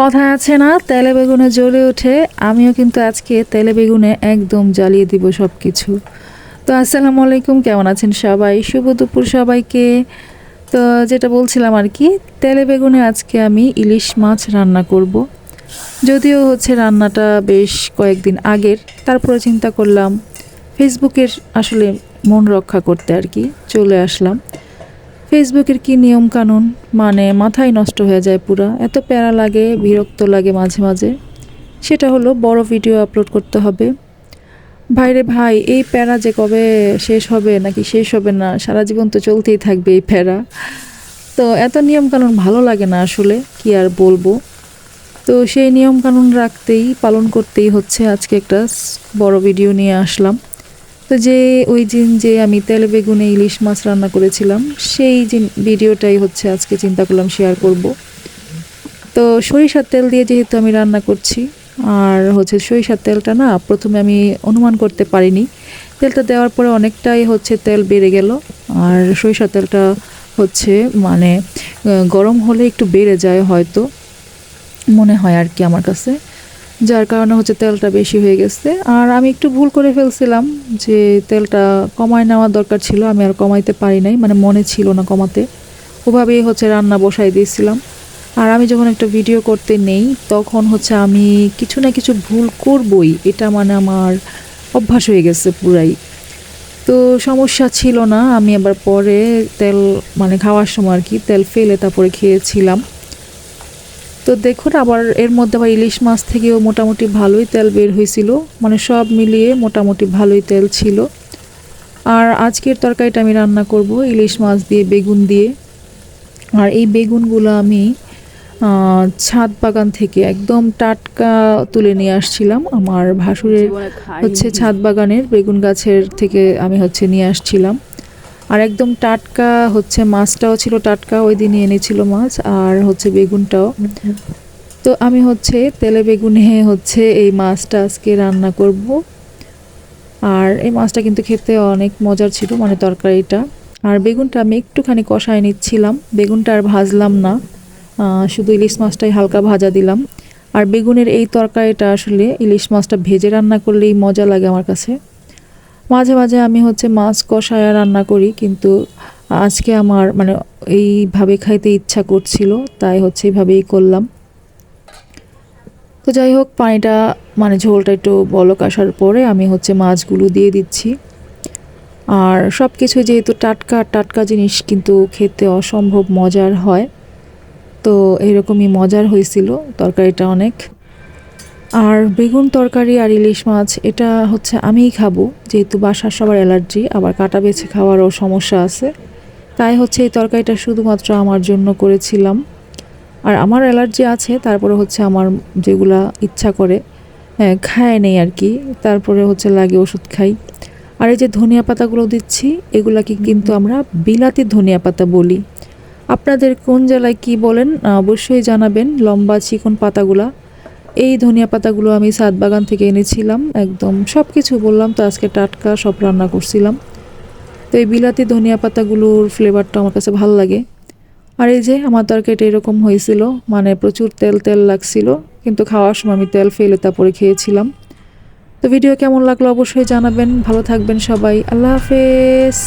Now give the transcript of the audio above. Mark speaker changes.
Speaker 1: কথা আছে না, তেলে বেগুনে জ্বলে ওঠে। আমিও কিন্তু আজকে তেলে বেগুনে একদম জ্বালিয়ে দিব সব কিছু তো আসসালামু আলাইকুম, কেমন আছেন সবাই? শুভ দুপুর সবাইকে। তো যেটা বলছিলাম আর কি, তেলে বেগুনে আজকে আমি ইলিশ মাছ রান্না করব। যদিও হচ্ছে রান্নাটা বেশ কয়েকদিন আগের, তারপরে চিন্তা করলাম, ফেসবুকের আসলে মন রক্ষা করতে আর কি, চলে আসলাম। ফেসবুকের কি নিয়ম কানুন মানে মাথায় নষ্ট হয়ে যায় পুরা। এত প্যারা লাগে, বিরক্ত লাগে মাঝে মাঝে। সেটা হলো বড় ভিডিও আপলোড করতে হবে। ভাইরে ভাই, এই প্যারা যে কবে শেষ হবে নাকি শেষ হবে না? সারা জীবন তো চলতেই থাকবে এই প্যারা। তো এত নিয়ম কানুন ভালো লাগে না আসলে, কি আর বলব? তো সেই নিয়ম কানুন রাখতেই, পালন করতেই হচ্ছে আজকে একটা বড় ভিডিও নিয়ে আসলাম। তো যে ওই দিন যে আমি তেল বেগুনে ইলিশ মাছ রান্না করেছিলাম, সেই যে ভিডিওটাই হচ্ছে আজকে চিন্তা করলাম শেয়ার করব। তো সরিষার তেল দিয়ে যেহেতু আমি রান্না করছি, আর হচ্ছে সরিষার তেলটা না প্রথমে আমি অনুমান করতে পারিনি। তেলটা দেওয়ার পরে অনেকটাই হচ্ছে তেল বেড়ে গেল, আর সরিষার তেলটা হচ্ছে মানে গরম হলে একটু বেড়ে যায় হয়তো, মনে হয় আর কি আমার কাছে। যার কারণে হচ্ছে তেলটা বেশি হয়ে গেছে। আর আমি একটু ভুল করে ফেলছিলাম যে তেলটা কমায় নেওয়া দরকার ছিল, আমি আর কমাইতে পারি নাই মানে মনে ছিল না কমাতে। ওভাবেই হচ্ছে রান্না বসাই দিয়েছিলাম। আর আমি যখন একটা ভিডিও করতে নেই, তখন হচ্ছে আমি কিছু না কিছু ভুল করবই, এটা মানে আমার অভ্যাস হয়ে গেছে পুরাই। তো সমস্যা ছিল না, আমি আবার পরে তেল মানে খাওয়ার সময় আর কি তেল ফেলে তারপরে খেয়েছিলাম। তো দেখুন আবার এর মধ্যে আবার ইলিশ মাছ থেকেও মোটামুটি ভালোই তেল বের হয়েছিল। মানে সব মিলিয়ে মোটামুটি ভালোই তেল ছিল। আর আজকের তরকারিটা আমি রান্না করব ইলিশ মাছ দিয়ে বেগুন দিয়ে। আর এই বেগুনগুলো আমি ছাদ বাগান থেকে একদম টাটকা তুলে নিয়ে আসছিলাম। আমার ভাসুরের হচ্ছে ছাদ বাগানের বেগুন গাছের থেকে আমি হচ্ছে নিয়ে আসছিলাম। আর একদম টাটকা হচ্ছে মাছটাও ছিল টাটকা, ওই দিনই এনেছিল মাছ আর হচ্ছে বেগুনটাও। তো আমি হচ্ছে তেলে বেগুনে হচ্ছে এই মাছটা আজকে রান্না করব। আর এই মাছটা কিন্তু খেতে অনেক মজার ছিল মানে তরকারিটা। আর বেগুনটা আমি একটুখানি কষায় নিচ্ছিলাম, বেগুনটা আর ভাজলাম না। শুধু ইলিশ মাছটাই হালকা ভাজা দিলাম। আর বেগুনের এই তরকারিটা আসলে ইলিশ মাছটা ভেজে রান্না করলেই মজা লাগে আমার কাছে। মাঝে মাঝে আমি হচ্ছে মাছ কষায়া রান্না করি, কিন্তু আজকে আমার মানে এইভাবে খাইতে ইচ্ছা করছিল, তাই হচ্ছে এইভাবেই করলাম। তো যাই হোক, পানিটা মানে ঝোলটা একটু বলক আসার পরে আমি হচ্ছে মাছগুলো দিয়ে দিচ্ছি। আর সব কিছু যেহেতু টাটকা টাটকা জিনিস কিন্তু খেতে অসম্ভব মজার হয়। তো এরকমই মজার হয়েছিল, তরকারিটা অনেক। আর বেগুন তরকারি আর ইলিশ মাছ এটা হচ্ছে আমিই খাব যেহেতু বাসার সবার অ্যালার্জি আবার কাটা বেছে খাওয়ারও সমস্যা আছে। তাই হচ্ছে এই তরকারিটা শুধুমাত্র আমার জন্য করেছিলাম। আর আমার অ্যালার্জি আছে তারপরে হচ্ছে আমার যেগুলা ইচ্ছা করে হ্যাঁ, খায় নেই আর কি তারপরে হচ্ছে লাগে ওষুধ খাই। আর এই যে ধনিয়া পাতাগুলো দিচ্ছি এগুলাকে কিন্তু আমরা বিলাতি ধনিয়া পাতা বলি। আপনাদের কোন জেলায় কি বলেন অবশ্যই জানাবেন লম্বা চিকন পাতাগুলা। এই ধনিয়া পাতাগুলো আমি সাত বাগান থেকে এনেছিলাম, একদম সব কিছু বললাম তো আজকে টাটকা সব রান্না করছিলাম। তো এই বিলাতি ধনিয়া পাতাগুলোর ফ্লেভারটা আমার কাছে ভালো লাগে। আর এই যে আমার তরকারিটা এরকম হয়েছিল মানে প্রচুর তেল তেল লাগছিল, কিন্তু খাওয়ার সময় আমি তেল ফেলে তারপরে খেয়েছিলাম। তো ভিডিও কেমন লাগল অবশ্যই জানাবেন, ভালো থাকবেন সবাই, আল্লাহ হাফেজ।